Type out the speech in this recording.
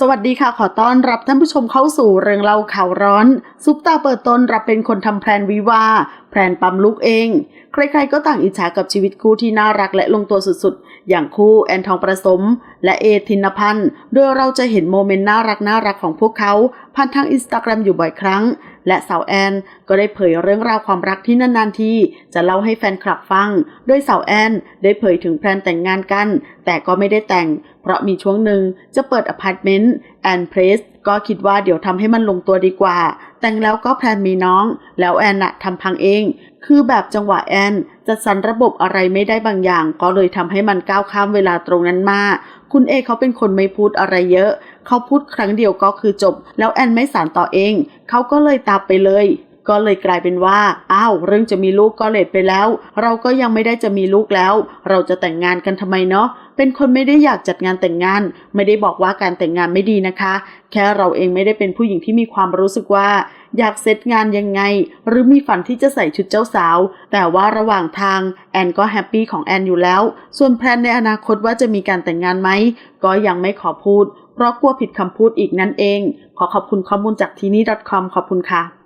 สวัสดีค่ะ ขอต้อนรับท่านผู้ชมเข้าสู่เรื่องเล่าข่าวร้อน ซุปตาเปิดตนรับเป็นคนทำแพลนวิวา แพลนปั๊มลูกเอง ใครๆก็ต่างอิจฉากับชีวิตคู่ที่น่ารักและลงตัวสุดๆ อย่างคู่แอนทองประสม และเอธินพันธ์โดยเราจะเห็นโมเมนต์น่ารักน่ารักของพวกเขา ผ่านทางอินสตาแกรมอยู่บ่อยครั้ง และสาวแอนก็ได้เผยเรื่องราวความรักที่นานๆทีจะเล่าให้แฟนคลับฟัง โดยสาวแอนได้เผยถึงแพลนแต่งงานกัน แต่ก็ไม่ได้แต่ง เพราะมีช่วงหนึ่งจะเปิดอพาร์ตเมนต์แอนเพรส ก็คิดว่าเดี๋ยวทำให้มันลงตัวดีกว่า แต่งแล้วก็แพลนมีน้อง แล้วแอนน่ะทำพังเอง คือแบบจังหวะแอนจะสันระบบอะไรไม่ได้บางอย่าง ก็เลยทำให้มันก้าวข้ามเวลาตรงนั้นมาคุณเอเขาเป็นคนไม่พูดอะไรเยอะ เขาพูดครั้งเดียวก็คือจบ แล้วแอนไม่สานต่อเอง เขาก็เลยตามไปเลย ก็เลยกลายเป็นว่า อ้าว เรื่องจะมีลูกก็เลทไปแล้ว เราก็ยังไม่ได้จะมีลูกแล้ว เราจะแต่งงานกันทำไมเนาะ เป็นคนไม่ได้อยากจัดงานแต่งงาน ไม่ได้บอกว่าการแต่งงานไม่ดีนะคะ แค่เราเองไม่ได้เป็นผู้หญิงที่มีความรู้สึกว่า อยากเซตงานยังไง หรือมีฝันที่จะใส่ชุดเจ้าสาว แต่ว่าระหว่างทางแอนก็แฮปปี้ของแอนอยู่แล้ว ส่วนแพลนในอนาคตว่าจะมีการแต่งงานไหม ก็ยังไม่ขอพูด เพราะกลัวผิดคำพูดอีกนั่นเอง ขอขอบคุณข้อมูลจากที่นี่ .com ขอบคุณค่ะ